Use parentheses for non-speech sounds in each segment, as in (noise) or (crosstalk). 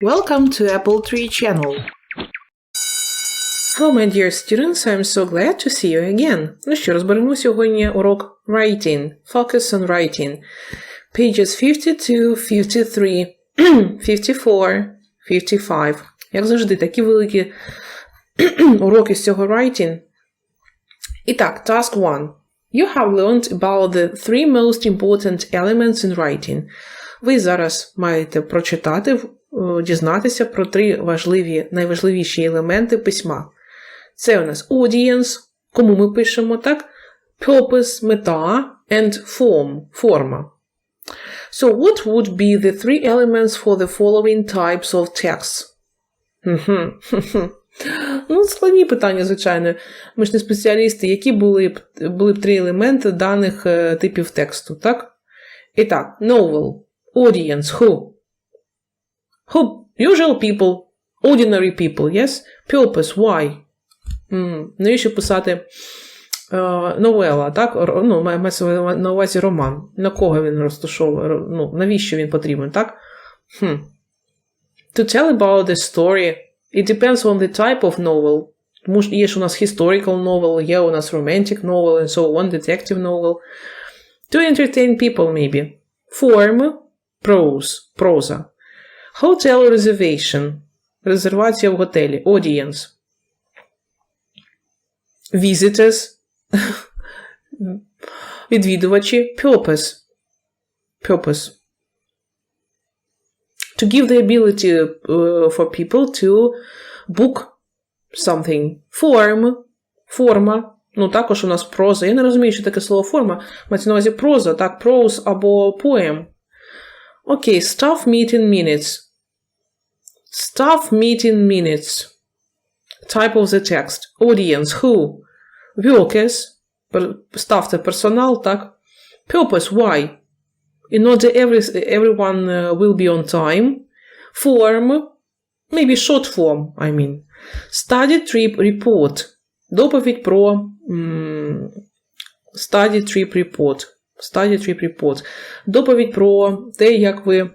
Welcome to Apple Tree channel. Hello, my dear students, I'm so glad to see you again. Ну що, розберемо сьогодні урок Writing. Focus on Writing. Pages 52, 53, 54, (clears throat) 55. Як завжди, такі великі (clears throat) уроки з цього writing. І так, task 1. You have learned about the three most important elements in writing. Ви зараз маєте прочитати, е, дізнатися про три важливі, найважливіші елементи письма. Це у нас audience, кому ми пишемо, так? Purpose, мета, and form, форма. So, what would be the three elements for the following types of texts? (laughs) Ну, складні питання, звичайно. Ми ж не спеціалісти. Які були б, були б три елементи даних е, типів тексту, так? І так, novel, audience, who? Who? Usual people, ordinary people, yes? Purpose, why? М, Навіщо писати е, новела, так? Ну, мається на увазі роман. На кого він розташовує? Ну, навіщо він потрібен, так? Хм. To tell about the story, it depends on the type of novel. Тому є ж у нас historical novel, є у нас romantic novel, and so on, detective novel. To entertain people, maybe. Form, prose, проза. Hotel reservation, резервація в готелі, audience. Visitors, відвідувачі, purpose, purpose. To give the ability uh, for people to book something. Form, форма. Ну, також у нас проза. Я не розумію, що таке слово форма. Мається на увазі проза, так, prose або poem. Окей, staff meeting minutes. Staff meeting minutes. Type of the text. Audience, who? Workers. Пер- Staff – це персонал, так? Purpose, why? In order every, everyone uh, will be on time. Form, maybe short form, I mean. Study trip report. Доповідь про м, study trip report. Study trip report. Доповідь про те, як ви м,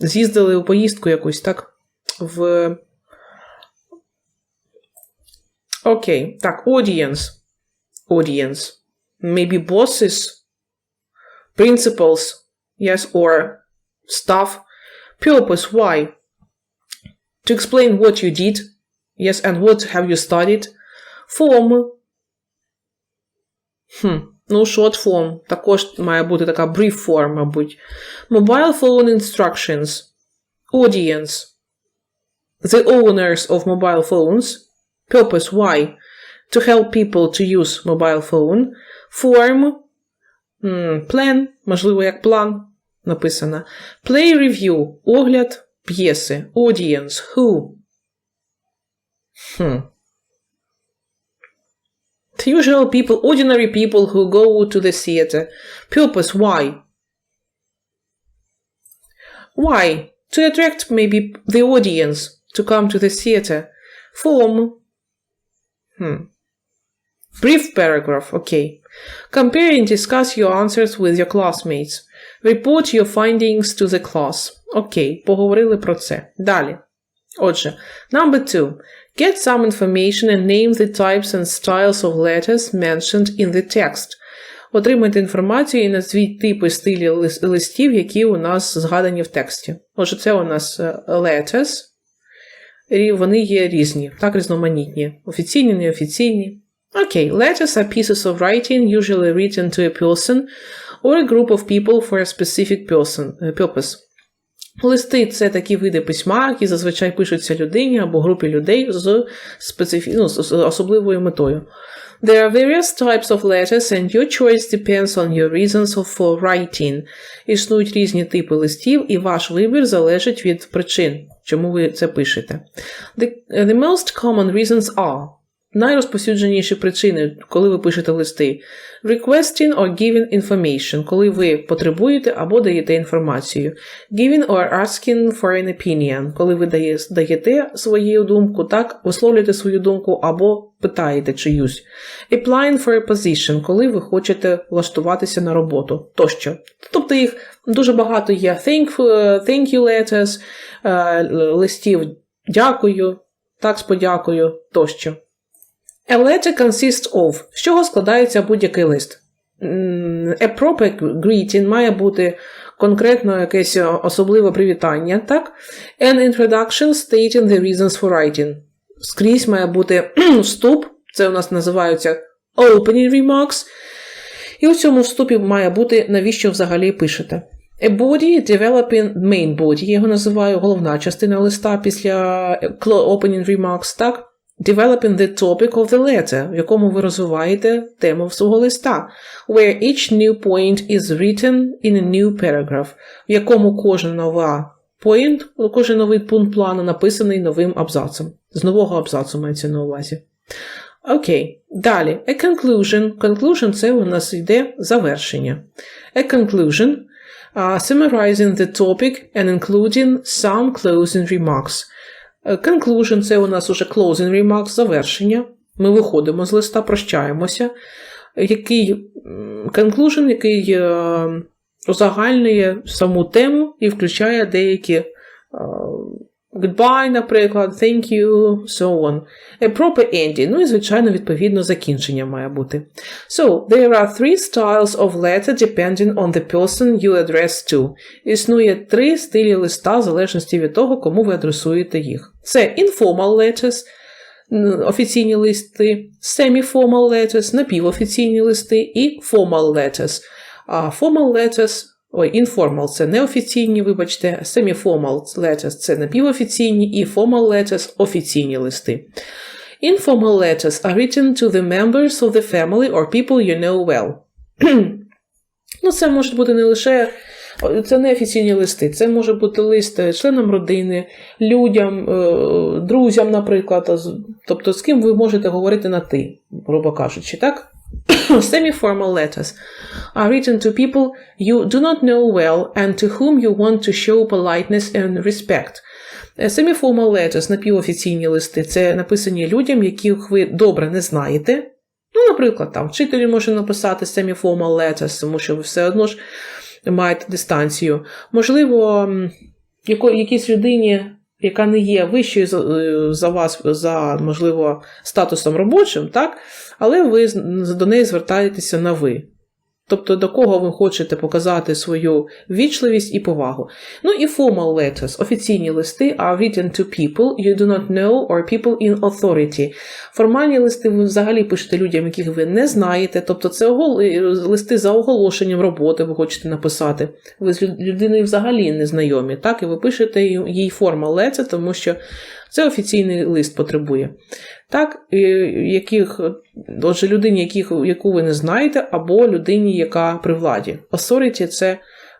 з'їздили у поїздку якусь, так? В. Окей. Так, audience. Audience. Maybe bosses. Principals. Yes, or staff. Purpose. Why? To explain what you did. Yes, and what have you studied? Form. Хм. Ну, short form. Також має бути така brief form, мабуть. Mobile phone instructions. Audience. The owners of mobile phones. Purpose. Why? To help people to use mobile phone. Form. М, Plan. Можливо, як план написано. Play review. Огляд п'єси. Audience. Who? Hmm. The usual people, ordinary people who go to the theater. Purpose, why? Why? To attract maybe the audience to come to the theater. Form. Hmm. Brief paragraph, okay. Compare and discuss your answers with your classmates. Report your findings to the class. Окей, поговорили про це. Далі. Отже, number two. Get some information and name the types and styles of letters mentioned in the text. Отримайте інформацію і назвіть типи стилі лис- листів, які у нас згадані в тексті. Отже, це у нас е, letters. І вони є різні, так різноманітні. Офіційні, неофіційні. Окей, letters are pieces of writing usually written to a person or a group of people for a specific person, е, purpose. Листи це такі види письма, які зазвичай пишуться людині або групі людей з, специфі... ну, з особливою метою. There are various types of letters and your choice depends on your reasons for writing. Існують різні типи листів, і ваш вибір залежить від причин, чому ви це пишете. The, the most common reasons are найрозповсюдженіші причини, коли ви пишете листи. Requesting or giving information, коли ви потребуєте або даєте інформацію. Giving or asking for an opinion, коли ви даєте свою думку, так, висловлюєте свою думку або питаєте чиюсь. Applying for a position, коли ви хочете влаштуватися на роботу тощо. Тобто їх дуже багато є thank, thank you letters, е, листів дякую, так з подякою тощо. A letter consists of. З чого складається будь-який лист? A proper greeting має бути конкретно якесь е, особливе привітання, так? An introduction stating the reasons for writing. Скрізь має бути вступ, це у нас називаються opening remarks. І у цьому вступі має бути, навіщо взагалі пишете. A body developing main body, я його називаю головна частина листа після opening remarks, так? Developing the topic of the letter, в якому ви розвиваєте тему свого листа, where each new point is written in a new paragraph, в якому кожна нова point, кожен новий пункт плану написаний новим абзацом. З нового абзацу мається на увазі. Окей, далі. A conclusion. Conclusion – це у нас йде завершення. A conclusion uh, summarizing the topic and including some closing remarks. Е, Conclusion – це у нас уже closing remarks, завершення. Ми виходимо з листа, прощаємося. Який conclusion, який е, узагальнює саму тему і включає деякі е, goodbye, наприклад, thank you, so on. A proper ending. Ну і, звичайно, відповідно, закінчення має бути. So, there are three styles of letter depending on the person you address to. Існує три стилі листа в залежності від того, кому ви адресуєте їх. Це informal letters, офіційні листи, semi-formal letters, напівофіційні листи і formal letters. А formal letters Ой, informal – це неофіційні, вибачте, semi-formal letters – це напівофіційні, і formal letters – офіційні листи. Informal letters are written to the members of the family or people you know well. (clears throat) ну, це може бути не лише це не офіційні листи, це може бути лист членам родини, людям, е, друзям, наприклад, тобто з ким ви можете говорити на ти, грубо кажучи, так? (coughs) Semi-formal letters are written to people you do not know well and to whom you want to show politeness and respect. Е, Semi-formal letters, напівофіційні листи, це написані людям, яких ви добре не знаєте. Ну, наприклад, там вчителю може написати semi-formal letters, тому що ви все одно ж маєте дистанцію. Можливо, якійсь людині, яка не є вищою за, е, за вас, за, можливо, статусом робочим, так? але ви до неї звертаєтеся на ви. Тобто до кого ви хочете показати свою вічливість і повагу. Ну і formal letters, офіційні листи are written to people you do not know or people in authority. Формальні листи ви взагалі пишете людям, яких ви не знаєте, тобто це е, листи за оголошенням роботи ви хочете написати. Ви з людиною взагалі не знайомі, так? І ви пишете їй formal letter, тому що це офіційний лист потребує. Так, яких, отже, людині, яких, яку ви не знаєте, або людині, яка при владі. Authority – це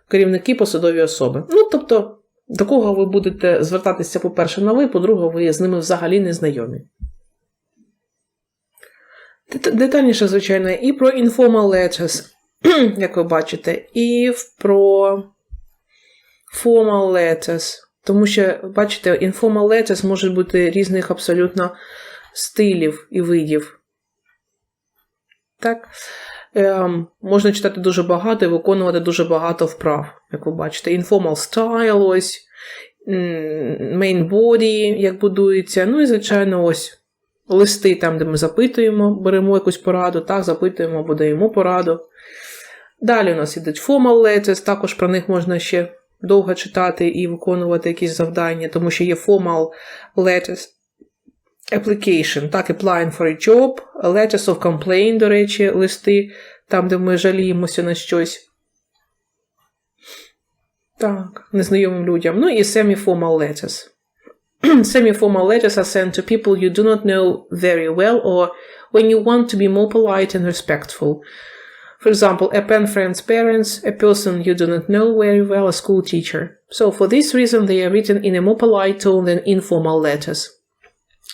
керівники посадові особи. Ну, тобто, до кого ви будете звертатися, по-перше, на ви, по-друге, ви з ними взагалі не знайомі. Детальніше, звичайно, і про informal letters, (clears throat) як ви бачите, і про formal letters. Тому що, бачите, informal letters можуть бути різних абсолютно стилів і видів. Так. Ем, можна читати дуже багато і виконувати дуже багато вправ, як ви бачите. Informal style, ось, main body, як будується. Ну і, звичайно, ось листи там, де ми запитуємо, беремо якусь пораду, так, запитуємо або даємо пораду. Далі у нас ідуть formal letters, також про них можна ще довго читати і виконувати якісь завдання, тому що є formal letters application, так, applying for a job, letters of complaint, до речі, листи, там, де ми жаліємося на щось. Так, незнайомим людям. Ну і semi-formal letters. (clears throat) semi-formal letters are sent to people you do not know very well or when you want to be more polite and respectful. For example, a pen friend's parents, a person you do not know very well, a school teacher. So for this reason, they are written in a more polite tone than informal letters.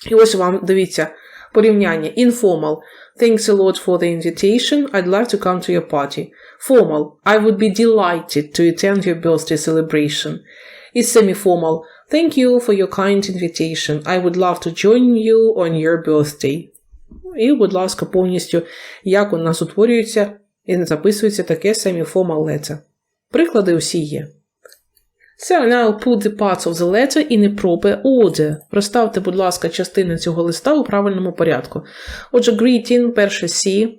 І ось вам, дивіться, Порівняння. Informal. Thanks a lot for the invitation. I'd like to come to your party. Formal. I would be delighted to attend your birthday celebration. І semi-formal. Thank you for your kind invitation. I would love to join you on your birthday. І, будь ласка, повністю, як у нас утворюється і записується таке semi-formal letter. Приклади усі є. So now put the parts of the letter in a proper order. Розставте, будь ласка, частини цього листа у правильному порядку. Отже, greeting, перше C.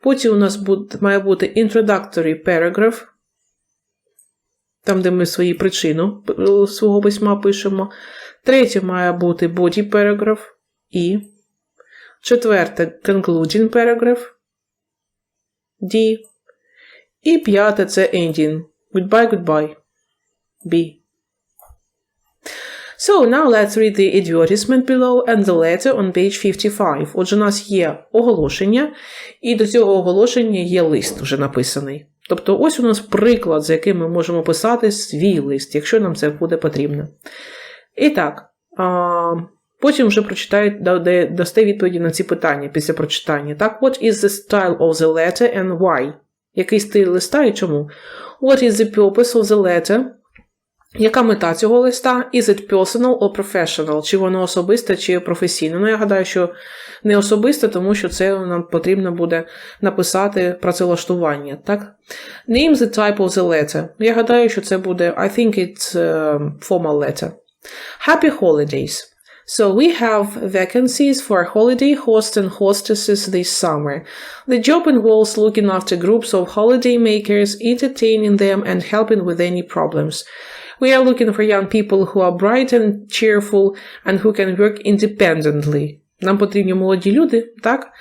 Потім у нас буде, має бути introductory paragraph, там, де ми свої причину свого письма пишемо. Третє має бути body paragraph і. Четверте concluding paragraph. D. І п'яте це ending. Goodbye, goodbye. B. So now let's read the advertisement below and the letter on page 55. Отже, у нас є оголошення, і до цього оголошення є лист вже написаний. Тобто, ось у нас приклад, за яким ми можемо писати свій лист, якщо нам це буде потрібно. І так, потім вже прочитають, дасте відповіді на ці питання після прочитання. Так, what is the style of the letter and why? Який стиль листа і чому? What is the purpose of the letter? Яка мета цього листа? Is it personal or professional? Чи воно особисте, чи професійне? Ну, я гадаю, що не особисте, тому що це нам потрібно буде написати працевлаштування, так? Name the type of the letter. Я гадаю, що це буде I think it's a formal letter. Happy holidays. So we have vacancies for holiday hosts and hostesses this summer. The job involves looking after groups of holiday makers, entertaining them, and helping with any problems. We are looking for young people who are bright and cheerful and who can work independently. Нам потрібні молоді люди, так,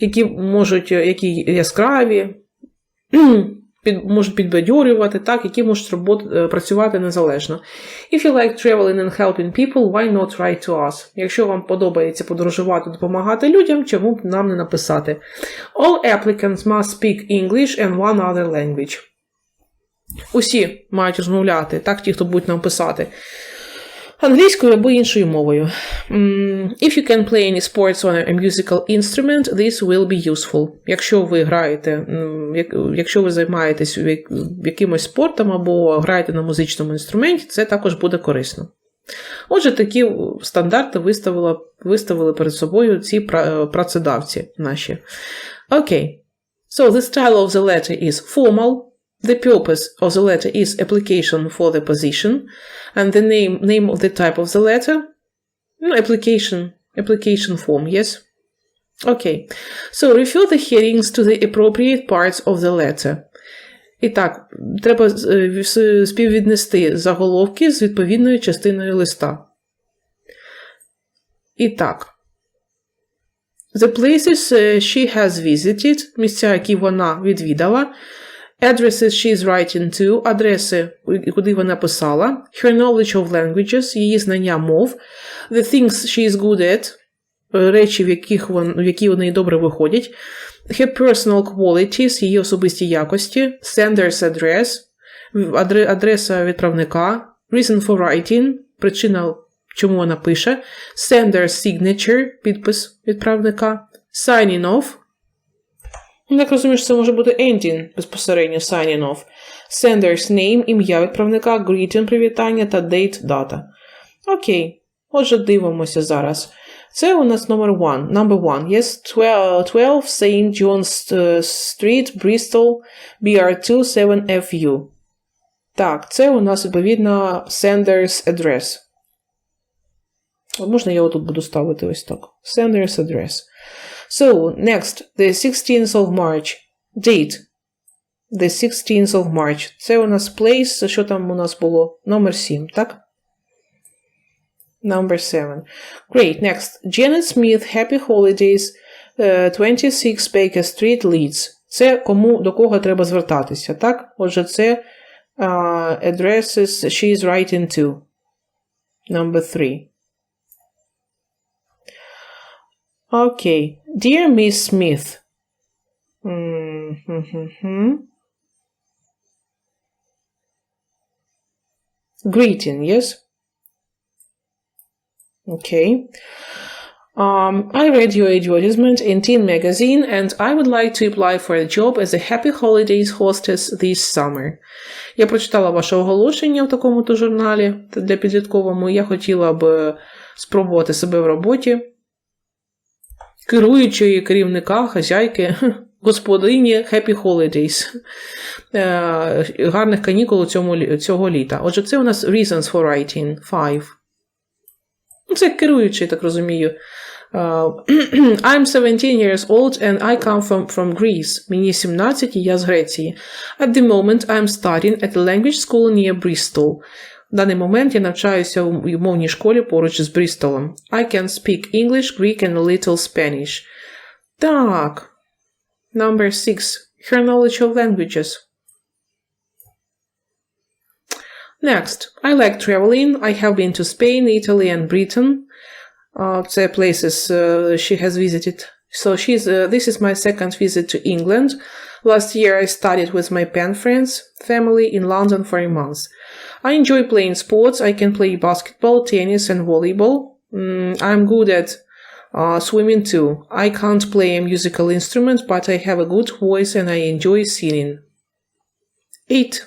які можуть, які яскраві, під, можуть підбадьорювати, так, які можуть робот, працювати незалежно. If you like traveling and helping people, why not write to us? Якщо вам подобається подорожувати, допомагати людям, чому б нам не написати? All applicants must speak English and one other language. Усі мають розмовляти, так, ті, хто будуть нам писати. Англійською або іншою мовою. If you can play any sports on a musical instrument, this will be useful. Якщо ви граєте, якщо ви займаєтесь якимось спортом або граєте на музичному інструменті, це також буде корисно. Отже, такі стандарти виставили, виставили перед собою ці працедавці наші. Окей. Okay. So the style of the letter is formal. The purpose of the letter is application for the position, and the name name of the type of the letter, application application form. Yes. Okay. So refer the headings to the appropriate parts of the letter. І так, треба співвіднести заголовки з відповідною частиною листа. І так. The places she has visited, місця, які вона відвідала. Addresses she is writing to, адреси, куди вона писала, her knowledge of languages, її знання мов, the things she is good at, речі, в яких вон, в які вони добре виходять, her personal qualities, її особисті якості, sender's address, адреса відправника, reason for writing, причина, чому вона пише, sender's signature, підпис відправника, signing off, Ну, так розумію, що це може бути ending безпосередньо signing off. Sender's name, ім'я відправника, greeting привітання та date дата. Окей. Отже, дивимося зараз. Це у нас номер one. Number one. Yes, 12 St. John's Street, Bristol, BR2 7FU. Так, це у нас, відповідно, sender's address. Можна я отут буду ставити ось так. Sender's address. So, next, the 16th of March. Date. The 16th of March. Це у нас place, що там у нас було? Номер 7, так? Number 7. Great. Next. Janet Smith, Happy Holidays, uh, 26 Baker Street, Leeds. Це кому, до кого треба звертатися, так? Отже, це uh, addresses she is writing to. Number 3. Okay. Dear Miss Smith. Mm-hmm. Greeting, yes? Okay. Um, I read your advertisement in Teen Magazine and I would like to apply for a job as a Happy Holidays hostess this summer. Я прочитала ваше оголошення в такому-то журналі для підлітковому. Я хотіла б е, спробувати себе в роботі керуючої керівника, хазяйки, господині Happy Holidays. Е, гарних канікул у цьому, цього літа. Отже, це у нас reasons for writing 5. Ну, Це керуючий, так розумію. Е, I'm 17 years old and I come from, from Greece. Мені 17 і я з Греції. At the moment I'm studying at a language school near Bristol. В даний момент я навчаюся у в мовній школі поруч з Брістолом. I can speak English, Greek and a little Spanish. Так. Number 6. Her knowledge of languages. Next, I like traveling. I have been to Spain, Italy, and Britain. Uh, the places uh, she has visited. So she's. Uh, this is my second visit to England. Last year, I studied with my pen friends family in London for a month. I enjoy playing sports. I can play basketball, tennis, and volleyball. Mm, I'm good at uh, swimming too. I can't play a musical instrument, but I have a good voice and I enjoy singing. 8.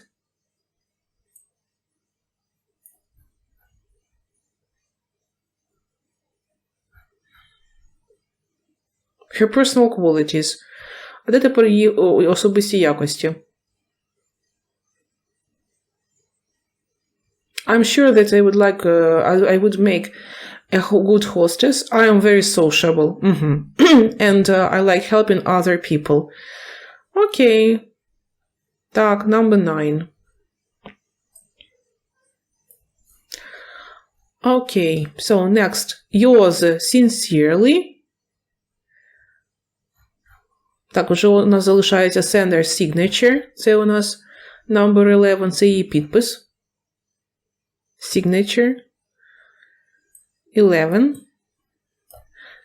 Her personal qualities. А де тепер її о, особисті якості? I'm sure that I would like, uh, I, I would make a ho- good hostess. I am very sociable. Mhm. (clears throat) and uh, I like helping other people. Okay. Так, number nine. Okay, so next. Yours sincerely. Так, уже у нас залишається sender signature. Це у нас number 11, це її підпис. Signature 11.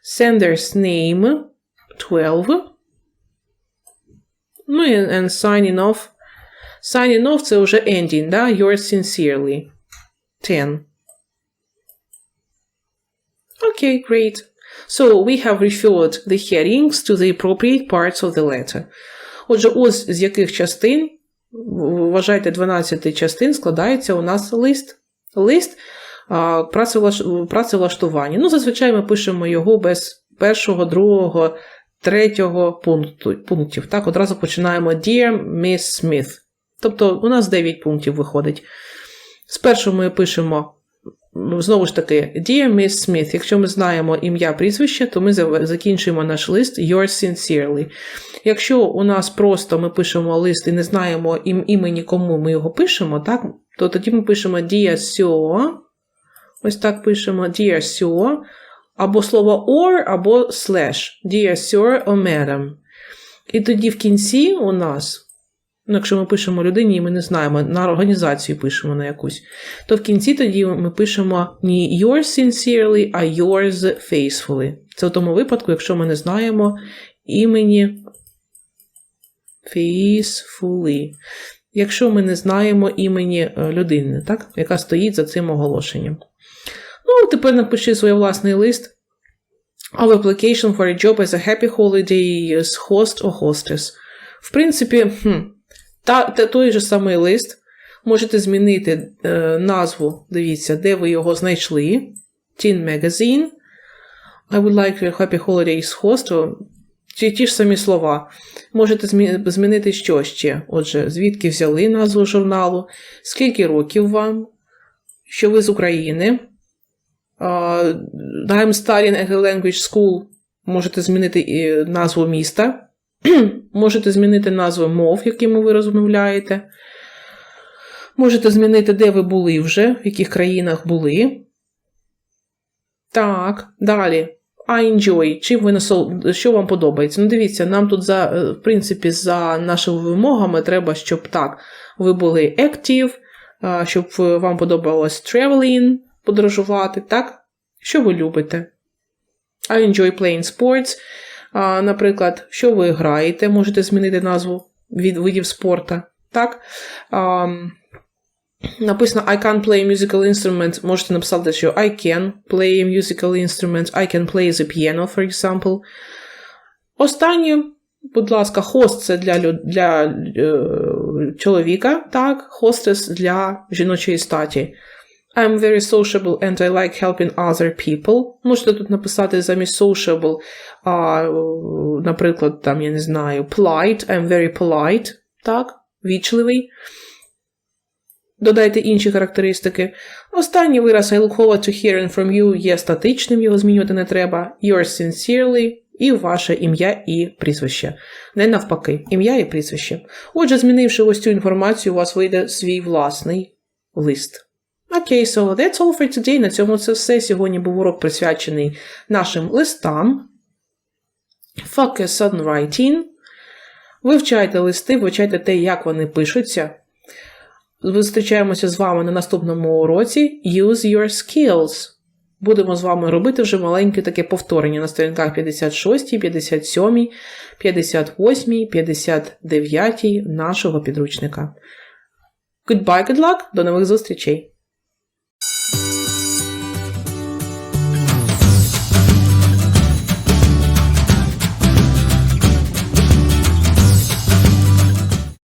Sender's name 12. Ну і and signing off. Signing off це вже ending, да? Yours sincerely. 10. Okay, great. So we have referred the headings to the appropriate parts of the letter. Отже, ось з яких частин, вважайте, 12 частин складається у нас лист. Лист працевлаштування. Ну, зазвичай ми пишемо його без першого, другого, третього пункту, пунктів. Так, одразу починаємо Dear Miss Smith. Тобто у нас 9 пунктів виходить. Спершу ми пишемо Знову ж таки, Dear Miss Smith, якщо ми знаємо ім'я прізвище, то ми закінчуємо наш лист Yours sincerely. Якщо у нас просто ми пишемо лист і не знаємо ім, імені, кому ми його пишемо, так, то тоді ми пишемо Dear Sir, ось так пишемо Dear Sir, або слово or, або slash, Dear Sir or Madam. І тоді в кінці у нас, ну, якщо ми пишемо людині, і ми не знаємо, на організацію пишемо на якусь, то в кінці тоді ми пишемо не yours sincerely, а yours faithfully. Це в тому випадку, якщо ми не знаємо імені faithfully. Якщо ми не знаємо імені е, людини, так, яка стоїть за цим оголошенням. Ну, тепер напиши свій власний лист of application for a job as a happy holidays host or hostess. В принципі, хм, та, та, той же самий лист. Можете змінити е, назву, дивіться, де ви його знайшли. Teen Magazine. I would like a happy holidays host. Ті, ті ж самі слова. Можете змінити що ще. Отже, звідки взяли назву журналу, скільки років вам, що ви з України. Uh, I'm studying a language school. Можете змінити і назву міста. (clears throat) Можете змінити назву мов, якими ви розмовляєте. Можете змінити, де ви були вже, в яких країнах були. Так, далі. I enjoy. Чим ви насол... Що вам подобається? Ну, дивіться, нам тут, за, е, в принципі, за нашими вимогами треба, щоб так, ви були active, щоб е, вам подобалось traveling, подорожувати, так? Що ви любите? I enjoy playing sports. Наприклад, що ви граєте, можете змінити назву від видів спорту. Так? Написано I can't play musical instrument. Можете написати, що I can play musical instrument. I can play the piano, for example. Останнє, будь ласка, host це для, для е, чоловіка, так, hostess для жіночої статі. I'm very sociable and I like helping other people. Можете тут написати замість sociable, а, наприклад, там, я не знаю, polite. I'm very polite, так, вічливий. Додайте інші характеристики. Останній вираз I look forward to hearing from you є статичним, його змінювати не треба. Yours sincerely і ваше ім'я і прізвище. Не навпаки, ім'я і прізвище. Отже, змінивши ось цю інформацію, у вас вийде свій власний лист. Окей, so that's all for today. На цьому це все. Сьогодні був урок присвячений нашим листам. Focus on writing. Вивчайте листи, вивчайте те, як вони пишуться. Зустрічаємося з вами на наступному уроці Use your skills. Будемо з вами робити вже маленьке таке повторення на сторінках 56, 57, 58, 59 нашого підручника. Goodbye, good luck, до нових зустрічей!